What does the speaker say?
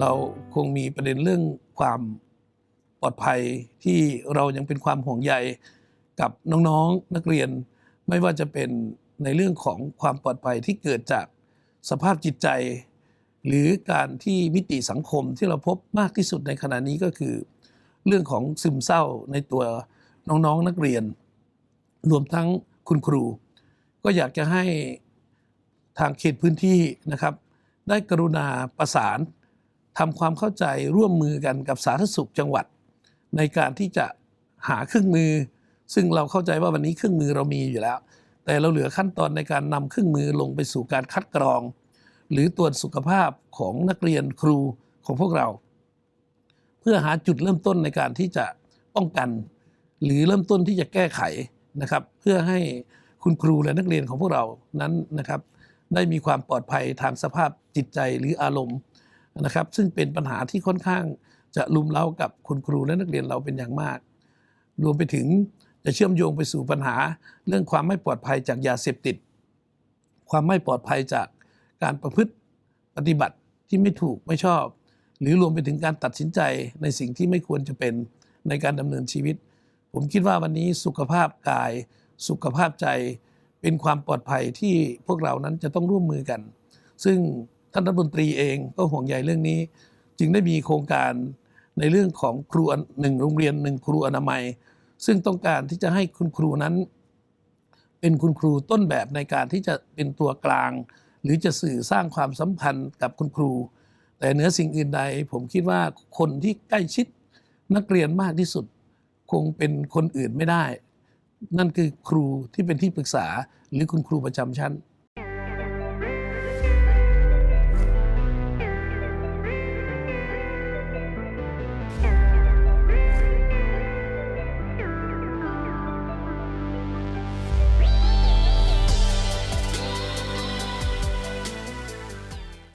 เราคงมีประเด็นเรื่องความปลอดภัยที่เรายังเป็นความห่วงใยกับน้องๆนักเรียน ไม่ว่าจะเป็นในเรื่องของความปลอดภัยที่เกิดจากสภาพจิตใจ หรือการที่มิติสังคมที่เราพบมากที่สุดในขณะนี้ก็คือ เรื่องของซึมเศร้าในตัวน้องๆนักเรียน รวมทั้งคุณครู ก็อยากจะให้ทางเขตพื้นที่นะครับ ได้กรุณาประสาน ทำความเข้าใจร่วมมือกันกับสาธารณสุขจังหวัด ในการที่จะหาเครื่องมือ ซึ่งเราเข้าใจว่าวันนี้เครื่องมือเรามีอยู่แล้ว แต่เราเหลือขั้นตอนในการนำเครื่องมือลงไปสู่การคัดกรอง หรือตรวจสุขภาพของนักเรียนครูของพวกเรา เพื่อหาจุดเริ่มต้นในการที่จะป้องกัน หรือเริ่มต้นที่จะแก้ไขนะครับ เพื่อให้คุณครูและนักเรียนของพวกเรานั้นนะครับ ได้มีความปลอดภัยทางสภาพจิตใจหรืออารมณ์ นะครับ ซึ่งเป็นปัญหาที่ค่อนข้างจะลุมเล้ากับคุณครูและนักเรียนเราเป็นอย่างมาก รวมไปถึงจะเชื่อมโยงไปสู่ปัญหา เรื่องความไม่ปลอดภัยจากยาเสพติด ความไม่ปลอดภัยจากการประพฤติปฏิบัติที่ไม่ถูกไม่ชอบ หรือรวมไปถึงการตัดสินใจในสิ่งที่ไม่ควรจะเป็นในการดำเนินชีวิต ผมคิดว่าวันนี้สุขภาพกาย สุขภาพใจเป็นความปลอดภัยที่พวกเรานั้นจะต้องร่วมมือกัน ซึ่ง ท่านรัฐมนตรีเองก็ห่วงใยเรื่องนี้ จึงได้มีโครงการในเรื่องของครูหนึ่งโรงเรียนหนึ่งครูอนามัย ซึ่งต้องการที่จะให้คุณครูนั้น เป็นคุณครูต้นแบบในการที่จะเป็นตัวกลาง หรือจะสื่อสร้างความสัมพันธ์กับคุณครู แต่เหนือสิ่งอื่นใด ผมคิดว่าคนที่ใกล้ชิดนักเรียนมากที่สุด คงเป็นคนอื่นไม่ได้ นั่นคือครูที่เป็นที่ปรึกษาหรือคุณครูประจำชั้น